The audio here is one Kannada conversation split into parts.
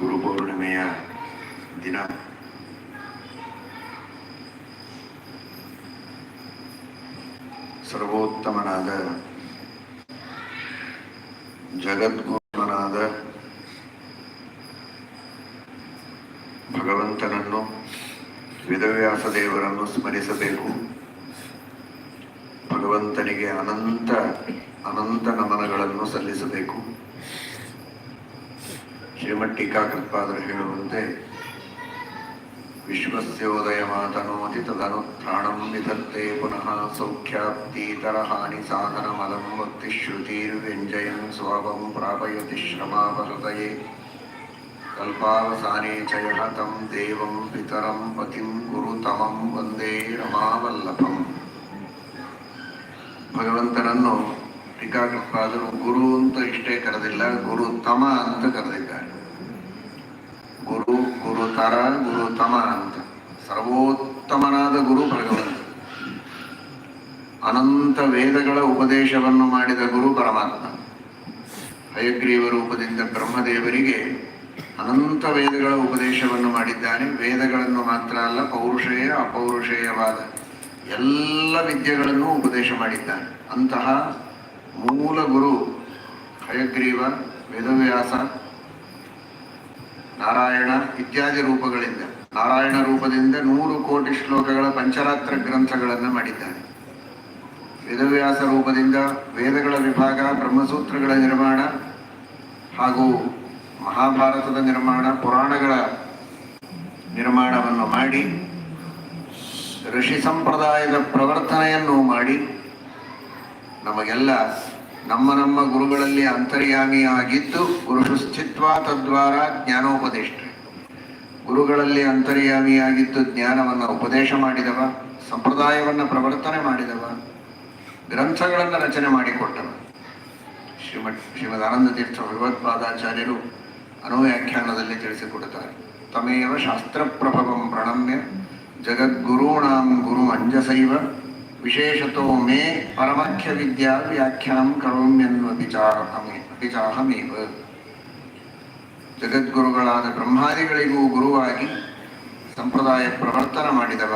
ಗುರು ಪೌರ್ಣಿಮೆಯ ದಿನ. ಸರ್ವೋತ್ತಮನಾದ ಜಗದ್ಗುರುನಾದ ಭಗವಂತನನ್ನು ವೇದವ್ಯಾಸ ದೇವರನ್ನು ಸ್ಮರಿಸಬೇಕು. ಭಗವಂತನಿಗೆ ಅನಂತ ಅನಂತ ನಮನಗಳನ್ನು ಸಲ್ಲಿಸಬೇಕು. ಶ್ರೀಮಠ್ ಟೀಕಾಕೃತ್ಪಾದರು ಹೇಳುವಂತೆ ವಿಶ್ವಸ್ಯೋದಯ ಮಾತನೋತಿ ತದನುತ್ಥಾಣಂ ವಿಧತ್ತೆ ಪುನಃ ಸೌಖ್ಯಾಪ್ತೀತರ ಹಾನಿ ಸಾಧನ ಮಲಂ ಭಕ್ತಿ ಶ್ರುತಿರ್ವ್ಯಂಜಯನ್ ಸ್ವಭಂ ಪ್ರಾಪಯತಿ ಶ್ರಮಾಪಹೃತಯೇ ಕಲ್ಪಾವಸಾನೆ ಚ ತಂ ದೇವಂ ಪಿತರಂ ಪತಿಂ ಗುರುತಮಂ ವಂದೇ ರಮಾವಲ್ಲಭಂ. ಭಗವಂತನನ್ನು ಟೀಕಾಕೃತ್ಪಾದರು ಗುರು ಅಂತ ಇಷ್ಟೇ ಕರೆದಿಲ್ಲ, ಗುರು ತಮ ಅಂತ ಕರೆದಿದ್ದಾರೆ. ಗುರುತರ ಗುರುತಮ ಅಂತ. ಸರ್ವೋತ್ತಮನಾದ ಗುರು ಭಗವಂತ. ಅನಂತ ವೇದಗಳ ಉಪದೇಶವನ್ನು ಮಾಡಿದ ಗುರು ಪರಮಾತ್ಮ. ಹಯಗ್ರೀವ ರೂಪದಿಂದ ಬ್ರಹ್ಮದೇವರಿಗೆ ಅನಂತ ವೇದಗಳ ಉಪದೇಶವನ್ನು ಮಾಡಿದ್ದಾನೆ. ವೇದಗಳನ್ನು ಮಾತ್ರ ಅಲ್ಲ, ಪೌರುಷೇಯ, ಅಪೌರುಷೇಯವಾದ ಎಲ್ಲ ವಿದ್ಯೆಗಳನ್ನು ಉಪದೇಶ ಮಾಡಿದ್ದಾನೆ. ಅಂತಹ ಮೂಲ ಗುರು ಹಯಗ್ರೀವ, ವೇದವ್ಯಾಸ ನಾರಾಯಣ ಇತ್ಯಾದಿ ರೂಪಗಳಿಂದ, ನಾರಾಯಣ ರೂಪದಿಂದ ನೂರು ಕೋಟಿ ಶ್ಲೋಕಗಳ ಪಂಚರಾತ್ರ ಗ್ರಂಥಗಳನ್ನು ಮಾಡಿದ್ದಾನೆ. ವೇದವ್ಯಾಸ ರೂಪದಿಂದ ವೇದಗಳ ವಿಭಾಗ, ಬ್ರಹ್ಮಸೂತ್ರಗಳ ನಿರ್ಮಾಣ ಹಾಗೂ ಮಹಾಭಾರತದ ನಿರ್ಮಾಣ, ಪುರಾಣಗಳ ನಿರ್ಮಾಣವನ್ನು ಮಾಡಿ, ಋಷಿ ಸಂಪ್ರದಾಯದ ಪ್ರವರ್ತನೆಯನ್ನು ಮಾಡಿ, ನಮಗೆಲ್ಲ ನಮ್ಮ ನಮ್ಮ ಗುರುಗಳಲ್ಲಿ ಅಂತರ್ಯಾಮಿಯಾಗಿದ್ದು ಗುರು ಸ್ಥಿತ್ವ ತದ್ವಾರ ಜ್ಞಾನೋಪದೇಶ. ಗುರುಗಳಲ್ಲಿ ಅಂತರ್ಯಾಮಿಯಾಗಿದ್ದು ಜ್ಞಾನವನ್ನು ಉಪದೇಶ ಮಾಡಿದವ, ಸಂಪ್ರದಾಯವನ್ನು ಪ್ರವರ್ತನೆ ಮಾಡಿದವ, ಗ್ರಂಥಗಳನ್ನು ರಚನೆ ಮಾಡಿಕೊಟ್ಟವ. ಶ್ರೀಮಠ್ ಶ್ರೀಮದ್ ಆನಂದ ತೀರ್ಥ ಭಗವತ್ಪಾದಾಚಾರ್ಯರು ಅನುವ್ಯಾಖ್ಯಾನದಲ್ಲಿ ತಿಳಿಸಿಕೊಡುತ್ತಾರೆ. ತಮೇವ ಶಾಸ್ತ್ರ ಪ್ರಭವಂ ಪ್ರಣಮ್ಯ, ಜಗದ್ಗುರುಣಾಂ ಗುರು ಅಂಜಸೈವ ವಿಶೇಷತೋ ಮೇ ಪರಮಖ್ಯ ವಿದ್ಯಾ ವ್ಯಾಖ್ಯಾಂ ಕರೋಮ್ಯನ್ವ ವಿಚಾರಮೇ ವಿಚಾರಮೇವ ಜಗದ್ಗುರುಗಳಾದ ಬ್ರಹ್ಮಾದಿಗಳಿಗೂ ಗುರುವಾಗಿ ಸಂಪ್ರದಾಯ ಪ್ರವರ್ತನ ಮಾಡಿದವ,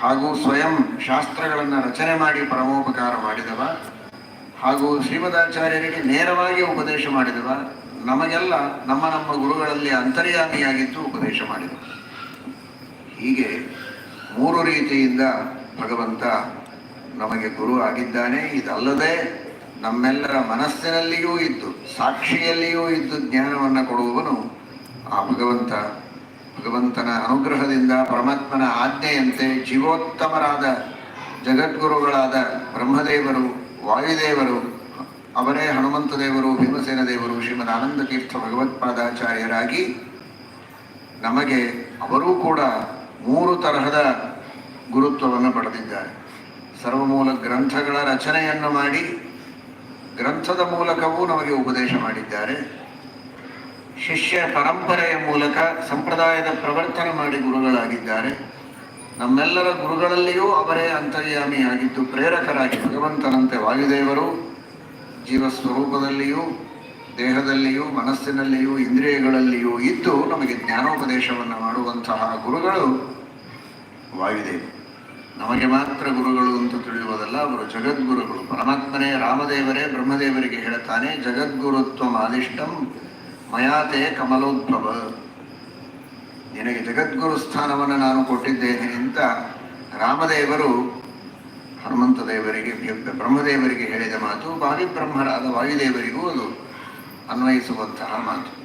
ಹಾಗೂ ಸ್ವಯಂ ಶಾಸ್ತ್ರಗಳನ್ನು ರಚನೆ ಮಾಡಿ ಪರಮೋಪಕಾರ ಮಾಡಿದವ, ಹಾಗೂ ಶ್ರೀಮದಾಚಾರ್ಯರಿಗೆ ನೇರವಾಗಿ ಉಪದೇಶ ಮಾಡಿದವ, ನಮಗೆಲ್ಲ ನಮ್ಮ ನಮ್ಮ ಗುರುಗಳಲ್ಲಿ ಅಂತರ್ಯಾಮಿಯಾಗಿದ್ದು ಉಪದೇಶ ಮಾಡಿದವ. ಹೀಗೆ ಮೂರು ರೀತಿಯಿಂದ ಭಗವಂತ ನಮಗೆ ಗುರು ಆಗಿದ್ದಾನೆ. ಇದಲ್ಲದೆ ನಮ್ಮೆಲ್ಲರ ಮನಸ್ಸಿನಲ್ಲಿಯೂ ಇದ್ದು, ಸಾಕ್ಷಿಯಲ್ಲಿಯೂ ಇದ್ದು ಜ್ಞಾನವನ್ನು ಕೊಡುವವನು ಆ ಭಗವಂತ. ಭಗವಂತನ ಅನುಗ್ರಹದಿಂದ ಪರಮಾತ್ಮನ ಆಜ್ಞೆಯಂತೆ ಜೀವೋತ್ತಮರಾದ ಜಗದ್ಗುರುಗಳಾದ ಬ್ರಹ್ಮದೇವರು, ವಾಯುದೇವರು, ಅವರೇ ಹನುಮಂತ ದೇವರು, ಭೀಮಸೇನ ದೇವರು ಶ್ರೀಮದ್ ಆನಂದ ತೀರ್ಥ ಭಗವತ್ಪಾದಾಚಾರ್ಯರಾಗಿ ನಮಗೆ ಅವರೂ ಕೂಡ ಮೂರು ತರಹದ ಗುರುತ್ವವನ್ನು ಪಡೆದಿದ್ದಾರೆ. ಸರ್ವಮೂಲ ಗ್ರಂಥಗಳ ರಚನೆಯನ್ನು ಮಾಡಿ ಗ್ರಂಥದ ಮೂಲಕವೂ ನಮಗೆ ಉಪದೇಶ ಮಾಡಿದ್ದಾರೆ. ಶಿಷ್ಯ ಪರಂಪರೆಯ ಮೂಲಕ ಸಂಪ್ರದಾಯದ ಪ್ರವರ್ತನೆ ಮಾಡಿ ಗುರುಗಳಾಗಿದ್ದಾರೆ. ನಮ್ಮೆಲ್ಲರ ಗುರುಗಳಲ್ಲಿಯೂ ಅವರೇ ಅಂತರ್ಯಾಮಿಯಾಗಿದ್ದು ಪ್ರೇರಕರಾಗಿ ಭಗವಂತನಂತೆ ವಾಯುದೇವರು ಜೀವ ಸ್ವರೂಪದಲ್ಲಿಯೂ, ದೇಹದಲ್ಲಿಯೂ, ಮನಸ್ಸಿನಲ್ಲಿಯೂ, ಇಂದ್ರಿಯಗಳಲ್ಲಿಯೂ ಇದ್ದು ನಮಗೆ ಜ್ಞಾನೋಪದೇಶವನ್ನು ಮಾಡುವಂತಹ ಗುರುಗಳು ವಾಯುದೇವ ನಮಗೆ ಮಾತ್ರ ಗುರುಗಳು ಅಂತ ತಿಳಿಯುವುದಲ್ಲ, ಅವರು ಜಗದ್ಗುರುಗಳು. ಪರಮಾತ್ಮನೇ, ರಾಮದೇವರೇ, ಬ್ರಹ್ಮದೇವರಿಗೆ ಹೇಳ್ತಾನೆ, ಜಗದ್ಗುರುತ್ವ ಆದಿಷ್ಟಂ ಮಯಾತೆ ಕಮಲೋದ್ಭವ. ನಿನಗೆ ಜಗದ್ಗುರು ಸ್ಥಾನವನ್ನು ನಾನು ಕೊಟ್ಟಿದ್ದೇನೆ ಅಂತ ರಾಮದೇವರು ಹನುಮಂತ ದೇವರಿಗೆ, ಬ್ರಹ್ಮದೇವರಿಗೆ ಹೇಳಿದ ಮಾತು ವಾಯುಬ್ರಹ್ಮರಾದ ಬ್ರಹ್ಮರಾದ ವಾಯುದೇವರಿಗೂ ಅದು ಅನ್ವಯಿಸುವಂತಹ ಮಾತು.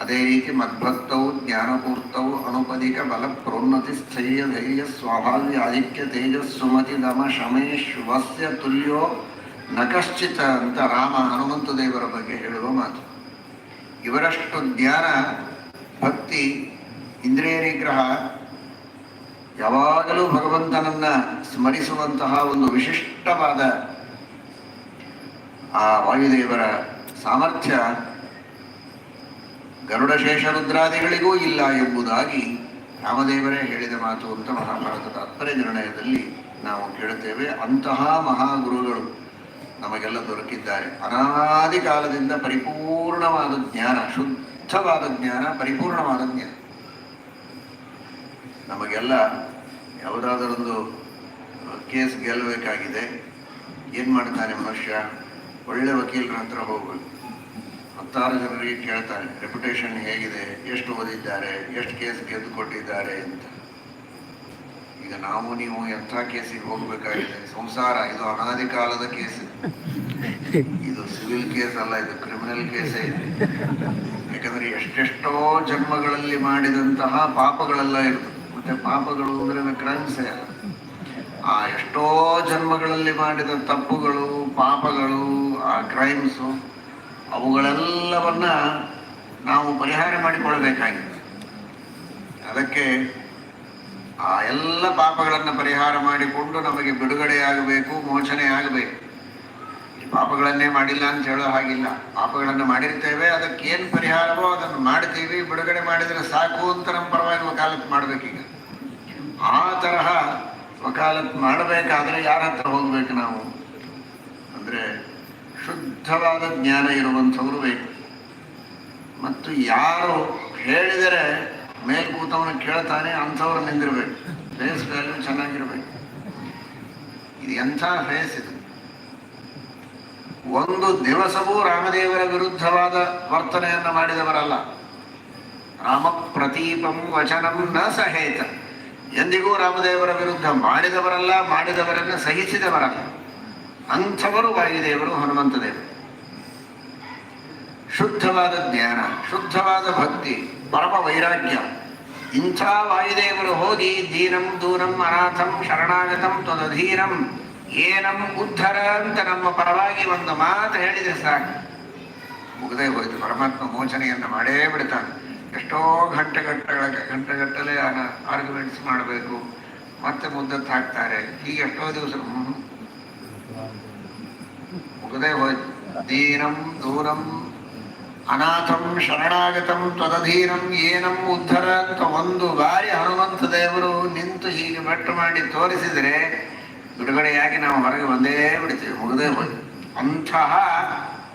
ಅದೇ ರೀತಿ ಮದ್ಭಕ್ತವು ಜ್ಞಾನಪೂರ್ತವು ಅನುಪದಿಕ ಬಲ ಪ್ರೋನ್ನತಿ ಸ್ಥೈರ್ಯ, ಧೈರ್ಯ, ಸ್ವಾಭಾವ್ಯ ಆದಿತ್ಯ ತೇಜಸ್ಸುಮತಿ ದಮ, ಶಮೇ ಶುಭಸ್ಯ ತುಲ್ಯೋ, ನಕಶ್ಚಿತ ಅಂತ ರಾಮ ಹನುಮಂತ ದೇವರ ಬಗ್ಗೆ ಹೇಳುವ ಮಾತು. ಇವರಷ್ಟು ಜ್ಞಾನ, ಭಕ್ತಿ ಇಂದ್ರಿಯ ನಿಗ್ರಹ ಯಾವಾಗಲೂ ಭಗವಂತನನ್ನ ಸ್ಮರಿಸುವಂತಹ ಒಂದು ವಿಶಿಷ್ಟವಾದ ಆ ವಾಯುದೇವರ ಸಾಮರ್ಥ್ಯ ಗರುಡಶೇಷ ರುದ್ರಾದಿಗಳಿಗೂ ಇಲ್ಲ ಎಂಬುದಾಗಿ ರಾಮದೇವರೇ ಹೇಳಿದ ಮಾತು ಅಂತ ಮಹಾಭಾರತ ತಾತ್ಪರ್ಯ ನಿರ್ಣಯದಲ್ಲಿ ನಾವು ಕೇಳುತ್ತೇವೆ. ಅಂತಹ ಮಹಾಗುರುಗಳು ನಮಗೆಲ್ಲ ದೊರಕಿದ್ದಾರೆ. ಅನಾದಿ ಕಾಲದಿಂದ ಪರಿಪೂರ್ಣವಾದ ಜ್ಞಾನ, ಶುದ್ಧವಾದ ಜ್ಞಾನ, ಪರಿಪೂರ್ಣವಾದ ಜ್ಞಾನ. ನಮಗೆಲ್ಲ ಯಾವುದಾದರೊಂದು ಕೇಸ್ ಗೆಲ್ಲಬೇಕಾಗಿದೆ. ಏನು ಮಾಡ್ತಾನೆ ಮನುಷ್ಯ? ಒಳ್ಳೆ ವಕೀಲರ ಹತ್ರ ಹೋಗ್ಬೇಕು ಹತ್ತಾರು ಜನರಿಗೆ ಕೇಳ್ತಾರೆ ರೆಪ್ಯುಟೇಷನ್ ಹೇಗಿದೆ, ಎಷ್ಟು ಓದಿದ್ದಾರೆ, ಎಷ್ಟು ಕೇಸ್ ಗೆದ್ದು ಕೊಟ್ಟಿದ್ದಾರೆ ಅಂತ. ಈಗ ನಾವು, ನೀವು ಎಂಥ ಕೇಸಿಗೆ ಹೋಗಬೇಕಾಗಿದೆ? ಸಂಸಾರ, ಇದು ಅನಾದಿ ಕಾಲದ ಕೇಸ್ ಇದು ಸಿವಿಲ್ ಕೇಸ್ ಅಲ್ಲ, ಇದು ಕ್ರಿಮಿನಲ್ ಕೇಸೇ ಇದೆ ಯಾಕಂದ್ರೆ ಎಷ್ಟೆಷ್ಟೋ ಜನ್ಮಗಳಲ್ಲಿ ಮಾಡಿದಂತಹ ಪಾಪಗಳೆಲ್ಲ ಇರ್ತದೆ ಮತ್ತೆ ಪಾಪಗಳು ಅಂದ್ರೆ ಕ್ರೈಮ್ಸೇ ಅಲ್ಲ. ಆ ಎಷ್ಟೋ ಜನ್ಮಗಳಲ್ಲಿ ಮಾಡಿದ ತಪ್ಪುಗಳು, ಪಾಪಗಳು, ಆ ಕ್ರೈಮ್ಸು ಅವುಗಳೆಲ್ಲವನ್ನ ನಾವು ಪರಿಹಾರ ಮಾಡಿಕೊಳ್ಳಬೇಕಾಗಿದೆ. ಅದಕ್ಕೆ ಆ ಎಲ್ಲ ಪಾಪಗಳನ್ನು ಪರಿಹಾರ ಮಾಡಿಕೊಂಡು ನಮಗೆ ಬಿಡುಗಡೆಯಾಗಬೇಕು ಮೋಚನೆ ಆಗಬೇಕು. ಈ ಪಾಪಗಳನ್ನೇ ಮಾಡಿಲ್ಲ ಅಂತ ಹೇಳೋ ಹಾಗಿಲ್ಲ. ಪಾಪಗಳನ್ನು ಮಾಡಿರ್ತೇವೆ, ಅದಕ್ಕೆ ಏನು ಪರಿಹಾರವೋ ಅದನ್ನು ಮಾಡ್ತೀವಿ. ಬಿಡುಗಡೆ ಮಾಡಿದರೆ ಸಾಕು ಅಂತ ನಮ್ಮ ಪರವಾಗಿ ವಕಾಲತ್ ಮಾಡಬೇಕೀಗ. ಆ ತರಹ ವಕಾಲತ್ ಮಾಡಬೇಕಾದ್ರೆ ಯಾರ ಹತ್ರ ಹೋಗ್ಬೇಕು ನಾವು? ಅಂದ್ರೆ ಶುದ್ಧವಾದ ಜ್ಞಾನ ಇರುವಂಥವರು ಬೇಕು. ಮತ್ತು ಯಾರು ಹೇಳಿದರೆ ಮೇಲ್ ಕೂತವನು ಕೇಳ್ತಾನೆ ಅಂಥವ್ರು ನಿಂದಿರಬೇಕು. ಫೇಸ್ ವ್ಯಾಲ್ಯೂ ಚೆನ್ನಾಗಿರಬೇಕು. ಇದು ಎಂಥ ಫೇಸ್ ಇದು? ಒಂದು ದಿವಸವೂ ರಾಮದೇವರ ವಿರುದ್ಧವಾದ ವರ್ತನೆಯನ್ನು ಮಾಡಿದವರಲ್ಲ. ರಾಮ ಪ್ರತೀಪಂ ವಚನಂ ನ ಸಹೇತ. ಎಂದಿಗೂ ರಾಮದೇವರ ವಿರುದ್ಧ ಮಾಡಿದವರಲ್ಲ, ಮಾಡಿದವರನ್ನು ಸಹಿಸಿದವರಲ್ಲ. ಅಂಥವರು ವಾಯುದೇವರು ಹನುಮಂತ ದೇವರು ಶುದ್ಧವಾದ ಜ್ಞಾನ, ಶುದ್ಧವಾದ ಭಕ್ತಿ, ಪರಮ ವೈರಾಗ್ಯ. ಇಂಥ ವಾಯುದೇವರು ಹೋಗಿ ದೀನಂ ದೂರಂ ಅನಾಥಂ, ಶರಣಾಗತಂ, ತ್ವದಧೀನಂ, ಏನಂ ಉದ್ಧರ ಅಂತ ನಮ್ಮ ಪರವಾಗಿ ಒಂದು ಮಾತು ಹೇಳಿದೆ ಸಾಕು. ಮುಗದೇ ಹೋಯ್ತು. ಪರಮಾತ್ಮ ಮೋಚನೆಯನ್ನು ಮಾಡೇ ಬಿಡ್ತಾನೆ. ಎಷ್ಟೋ ಗಂಟೆಗಟ್ಟಗಳ ಗಂಟೆಗಟ್ಟಲೆ ಆರ್ಗ್ಯುಮೆಂಟ್ಸ್ ಮಾಡಬೇಕು. ಮತ್ತೆ ಮುದ್ದತ್ತು ಹಾಕ್ತಾರೆ. ಹೀಗೆ ಎಷ್ಟೋ ದಿವಸ. ಮುಗದೇ ದೀನಂ ದೂರಂ ಅನಾಥಂ ಶರಣಾಗತಂ ತ್ವದಧೀನಂ ಏನಂ ಉದ್ಧರ ಅಂತ ಒಂದು ಬಾರಿ ಹನುಮಂತ ದೇವರು ನಿಂತು ಹೀಗೆ ಬೆಟ್ಟು ಮಾಡಿ ತೋರಿಸಿದರೆ ಬಿಡುಗಡೆಯಾಗಿ ನಾವು ಹೊರಗೆ ಬಂದೇ ಬಿಡ್ತೀವಿ. ಮುಗದೇ ಅಂತಹ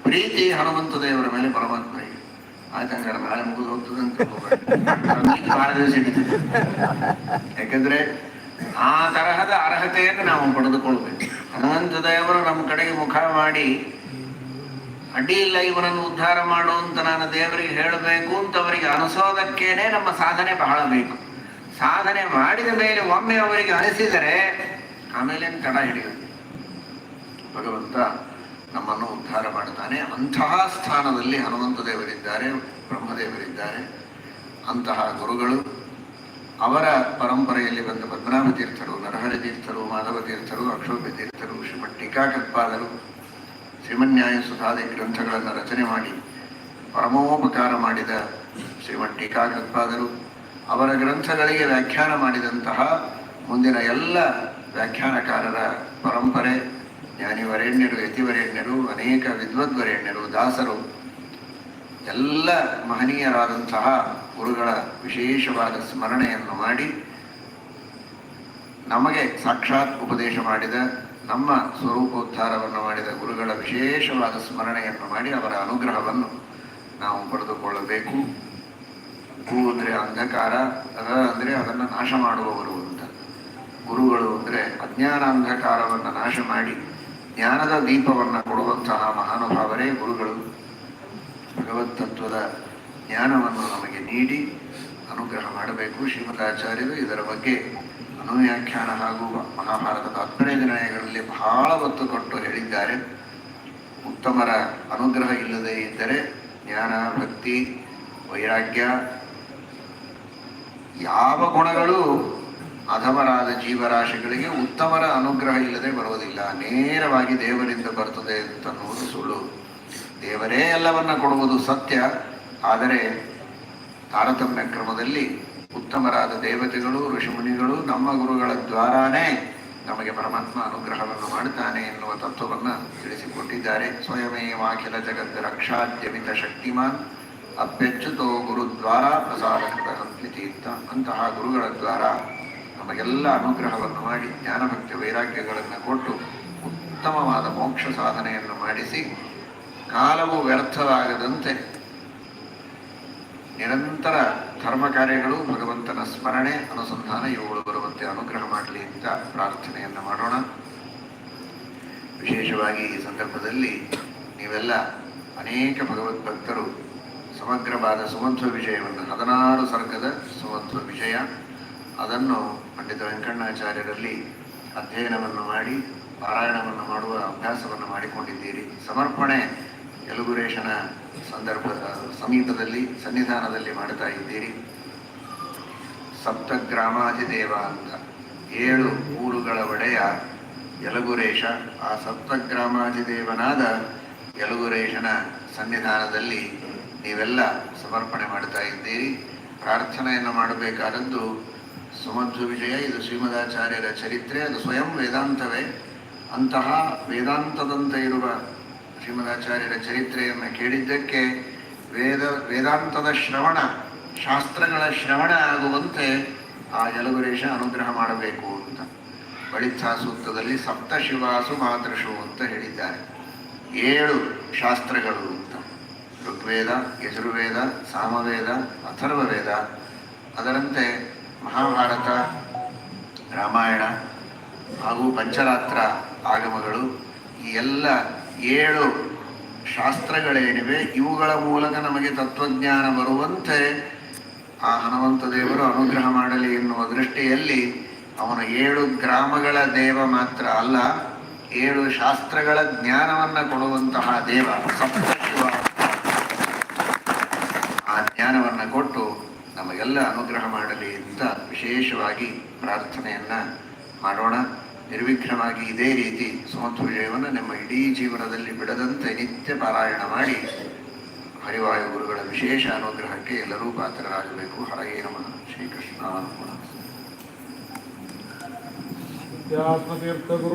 ಪ್ರೀತಿ ಹನುಮಂತ ದೇವರ ಮೇಲೆ ಪರಮಾತ್ಮ ಆಯ್ತಂಗಾರೆ ನಾಳೆ ಮುಗಿದು ಅಂತ. ಬಹಳ ದಿವಸ ಯಾಕಂದ್ರೆ ಆ ತರಹದ ಅರ್ಹತೆಯನ್ನು ನಾವು ಪಡೆದುಕೊಳ್ಬೇಕು. ಹನುಮಂತ ದೇವರು ನಮ್ಮ ಕಡೆಗೆ ಮುಖ ಮಾಡಿ, ಅಡ್ಡಿ ಇಲ್ಲ, ಇವನನ್ನು ಉದ್ಧಾರ ಮಾಡು ಅಂತ ನಾನು ದೇವರಿಗೆ ಹೇಳಬೇಕು ಅಂತ ಅವರಿಗೆ ಅನಿಸೋದಕ್ಕೇನೆ ನಮ್ಮ ಸಾಧನೆ ಬಹಳ ಬೇಕು. ಸಾಧನೆ ಮಾಡಿದ ಮೇಲೆ ಒಮ್ಮೆ ಅವರಿಗೆ ಅನಿಸಿದರೆ ಆಮೇಲೆ ತಡ ಹಿಡಿಯುತ್ತೆ ಭಗವಂತ ನಮ್ಮನ್ನು ಉದ್ಧಾರ ಮಾಡ್ತಾನೆ ಅಂತಹ ಸ್ಥಾನದಲ್ಲಿ ಹನುಮಂತ ದೇವರಿದ್ದಾರೆ ಬ್ರಹ್ಮದೇವರಿದ್ದಾರೆ. ಅಂತಹ ಗುರುಗಳು ಅವರ ಪರಂಪರೆಯಲ್ಲಿ ಬಂದ ಪದ್ಮನಾಭ ತೀರ್ಥರು ನರಹರಿ ತೀರ್ಥರು ಮಾಧವ ತೀರ್ಥರು ಅಕ್ಷೋಭ್ಯ ತೀರ್ಥರು ಶ್ರೀಮಠ್ ಟೀಕಾಕತ್ಪಾದರು ಶ್ರೀಮನ್ಯಾಯ ಸುಧಾದಿ ಗ್ರಂಥಗಳನ್ನು ರಚನೆ ಮಾಡಿ ಪರಮೋಪಕಾರ ಮಾಡಿದ ಶ್ರೀಮಠ್ ಟೀಕಾಕತ್ಪಾದರು ಅವರ ಗ್ರಂಥಗಳಿಗೆ ವ್ಯಾಖ್ಯಾನ ಮಾಡಿದಂತಹ ಮುಂದಿನ ಎಲ್ಲ ವ್ಯಾಖ್ಯಾನಕಾರರ ಪರಂಪರೆ, ಜ್ಞಾನಿವರೇಣ್ಯರು, ಯತಿವರೇಣ್ಯರು, ಅನೇಕ ವಿದ್ವದ್ವರೇಣ್ಯರು, ದಾಸರು ಎಲ್ಲ ಮಹನೀಯರಾದಂತಹ ಗುರುಗಳ ವಿಶೇಷವಾದ ಸ್ಮರಣೆಯನ್ನು ಮಾಡಿ ನಮಗೆ ಸಾಕ್ಷಾತ್ ಉಪದೇಶ ಮಾಡಿದ, ನಮ್ಮ ಸ್ವರೂಪೋದ್ಧಾರವನ್ನು ಮಾಡಿದ ಗುರುಗಳ ವಿಶೇಷವಾದ ಸ್ಮರಣೆಯನ್ನು ಮಾಡಿ ಅವರ ಅನುಗ್ರಹವನ್ನು ನಾವು ಪಡೆದುಕೊಳ್ಳಬೇಕು. ಹೂ ಅಂದರೆ ಅಂಧಕಾರ, ಅದ ಅಂದರೆ ಅದನ್ನು ನಾಶ ಮಾಡುವವರು ಅಂತ. ಗುರುಗಳು ಅಂದರೆ ಅಜ್ಞಾನ ಅಂಧಕಾರವನ್ನು ನಾಶ ಮಾಡಿ, ಜ್ಞಾನದ ದೀಪವನ್ನು ಕೊಡುವಂತಹ ಮಹಾನುಭಾವರೇ ಗುರುಗಳು. ಭಗವತ್ ತತ್ವದ ಜ್ಞಾನವನ್ನು ನಮಗೆ ನೀಡಿ ಅನುಗ್ರಹ ಮಾಡಬೇಕು. ಶ್ರೀಮದಾಚಾರ್ಯರು ಇದರ ಬಗ್ಗೆ ಅನುವ್ಯಾಖ್ಯಾನ ಹಾಗೂ ಮಹಾಭಾರತದ ಹತ್ತನೇ ನಿರ್ಣಯಗಳಲ್ಲಿ ಬಹಳ ಒತ್ತು ಕೊಟ್ಟು ಹೇಳಿದ್ದಾರೆ. ಉತ್ತಮರ ಅನುಗ್ರಹ ಇಲ್ಲದೆ ಇದ್ದರೆ ಜ್ಞಾನ, ಭಕ್ತಿ, ವೈರಾಗ್ಯ, ಯಾವ ಗುಣಗಳು ಅಧಮರಾದ ಜೀವರಾಶಿಗಳಿಗೆ ಉತ್ತಮರ ಅನುಗ್ರಹ ಇಲ್ಲದೆ ಬರುವುದಿಲ್ಲ. ನೇರವಾಗಿ ದೇವರಿಂದ ಬರ್ತದೆ ಅಂತ ಸುಳ್ಳು. ದೇವರೇ ಎಲ್ಲವನ್ನ ಕೊಡುವುದು ಸತ್ಯ, ಆದರೆ ತಾರತಮ್ಯ ಕ್ರಮದಲ್ಲಿ ಉತ್ತಮರಾದ ದೇವತೆಗಳು, ಋಷಿಮುನಿಗಳು ನಮ್ಮ ಗುರುಗಳ ದ್ವಾರಾನೇ ನಮಗೆ ಪರಮಾತ್ಮ ಅನುಗ್ರಹವನ್ನು ಮಾಡುತ್ತಾನೆ ಎನ್ನುವ ತತ್ವವನ್ನು ತಿಳಿಸಿಕೊಟ್ಟಿದ್ದಾರೆ. ಸ್ವಯಮೇವಾಖಿಲ ಜಗತ್ ರಕ್ಷಾದ್ಯಮಿತ ಶಕ್ತಿಮಾನ್ ಅಭ್ಯಚ್ಯುತೋ ಗುರುದ್ವಾರ ಪ್ರಸಾದಕೃತ ಹಂತ್ಲಿತಿ ಅಂತ ಅಂತಹ ಗುರುಗಳ ದ್ವಾರ ನಮಗೆಲ್ಲ ಅನುಗ್ರಹವನ್ನು ಮಾಡಿ, ಜ್ಞಾನಭಕ್ತಿ ವೈರಾಗ್ಯಗಳನ್ನು ಕೊಟ್ಟು ಉತ್ತಮವಾದ ಮೋಕ್ಷ ಸಾಧನೆಯನ್ನು ಮಾಡಿಸಿ ಕಾಲವು ವ್ಯರ್ಥವಾಗದಂತೆ ನಿರಂತರ ಧರ್ಮ ಕಾರ್ಯಗಳು ಭಗವಂತನ ಸ್ಮರಣೆ, ಅನುಸಂಧಾನ, ಇವುಗಳು ಬರುವಂತೆ ಅನುಗ್ರಹ ಮಾಡಲಿ ಅಂತ ಪ್ರಾರ್ಥನೆಯನ್ನು ಮಾಡೋಣ. ವಿಶೇಷವಾಗಿ ಈ ಸಂದರ್ಭದಲ್ಲಿ ನೀವೆಲ್ಲ ಅನೇಕ ಭಗವದ್ ಭಕ್ತರು ಸಮಗ್ರವಾದ ಸುಮಧ್ವ ವಿಜಯವನ್ನು, ಹದಿನಾರು ಸರ್ಗದ ಸುಮಧ್ವ ವಿಜಯ, ಅದನ್ನು ಪಂಡಿತ ವೆಂಕಣ್ಣಾಚಾರ್ಯರಲ್ಲಿ ಅಧ್ಯಯನವನ್ನು ಮಾಡಿ, ಪಾರಾಯಣವನ್ನು ಮಾಡುವ ಅಭ್ಯಾಸವನ್ನು ಮಾಡಿಕೊಂಡಿದ್ದೀರಿ. ಸಮರ್ಪಣೆ ಯಲುಗುರೇಶನ ಸಂದರ್ಭ ಸಮೀಪದಲ್ಲಿ, ಸನ್ನಿಧಾನದಲ್ಲಿ ಮಾಡ್ತಾ ಇದ್ದೀರಿ. ಸಪ್ತಗ್ರಾಮಾಧಿದೇವ ಅಂತ ಏಳು ಊರುಗಳ ಒಡೆಯ ಯಲಗುರೇಶ ಆ ಸಪ್ತಗ್ರಾಮಾಧಿದೇವನಾದ ಯಲಗುರೇಶನ ಸನ್ನಿಧಾನದಲ್ಲಿ ನೀವೆಲ್ಲ ಸಮರ್ಪಣೆ ಮಾಡ್ತಾ ಇದ್ದೀರಿ. ಪ್ರಾರ್ಥನೆಯನ್ನು ಮಾಡಬೇಕಾದದ್ದು ಸುಮಧ್ವ ವಿಜಯ. ಇದು ಶ್ರೀಮದಾಚಾರ್ಯರ ಚರಿತ್ರೆ. ಅದು ಸ್ವಯಂ ವೇದಾಂತವೇ. ಅಂತಹ ವೇದಾಂತದಂತೆ ಇರುವ ಶ್ರೀಮದಾಚಾರ್ಯರ ಚರಿತ್ರೆಯನ್ನು ಕೇಳಿದ್ದಕ್ಕೆ ವೇದ, ವೇದಾಂತದ ಶ್ರವಣ, ಶಾಸ್ತ್ರಗಳ ಶ್ರವಣ ಆಗುವಂತೆ ಆ ಯಲಗುರೇಶ ಅನುಗ್ರಹ ಮಾಡಬೇಕು ಅಂತ. ಬಳಿತ್ಸಾ ಸೂಕ್ತದಲ್ಲಿ ಸಪ್ತ ಶಿವಾಸು ಮಾತೃಶು ಅಂತ ಹೇಳಿದ್ದಾರೆ. ಏಳು ಶಾಸ್ತ್ರಗಳು ಅಂತ. ಋಗ್ವೇದ, ಯಜುರ್ವೇದ, ಸಾಮವೇದ, ಅಥರ್ವವೇದ, ಅದರಂತೆ ಮಹಾಭಾರತ, ರಾಮಾಯಣ ಹಾಗೂ ಪಂಚರಾತ್ರ ಆಗಮಗಳು ಈ ಎಲ್ಲ ಏಳು ಶಾಸ್ತ್ರಗಳೇನಿವೆ? ಇವುಗಳ ಮೂಲಕ ನಮಗೆ ತತ್ವಜ್ಞಾನ ಬರುವಂತೆ ಆ ಹನುಮಂತ ದೇವರು ಅನುಗ್ರಹ ಮಾಡಲಿ ಎನ್ನುವ ದೃಷ್ಟಿಯಲ್ಲಿ ಅವನು ಏಳು ಗ್ರಾಮಗಳ ದೇವ ಮಾತ್ರ ಅಲ್ಲ, ಏಳು ಶಾಸ್ತ್ರಗಳ ಜ್ಞಾನವನ್ನ ಕೊಡುವಂತಹ ದೇವ ಸಪ್ತಶಿವ ಆ ಜ್ಞಾನವನ್ನ ಕೊಟ್ಟು ನಮಗೆಲ್ಲ ಅನುಗ್ರಹ ಮಾಡಲಿ ಅಂತ ವಿಶೇಷವಾಗಿ ಪ್ರಾರ್ಥನೆಯನ್ನ ಮಾಡೋಣ. ನಿರ್ವಿಘ್ನವಾಗಿ ಇದೇ ರೀತಿ ಸುಮಧ್ವ ವಿಜಯವನ್ನು ನಮ್ಮ ಇಡೀ ಜೀವನದಲ್ಲಿ ಬಿಡದಂತೆ ನಿತ್ಯ ಪಾರಾಯಣ ಮಾಡಿ ಹರಿವಾಯು ಗುರುಗಳ ವಿಶೇಷ ಅನುಗ್ರಹಕ್ಕೆ ಎಲ್ಲರೂ ಪಾತ್ರರಾಗಬೇಕು. ಹರಯೇ ನಮಃ. ಶ್ರೀಕೃಷ್ಣ. ತೀರ್ಥಗುರು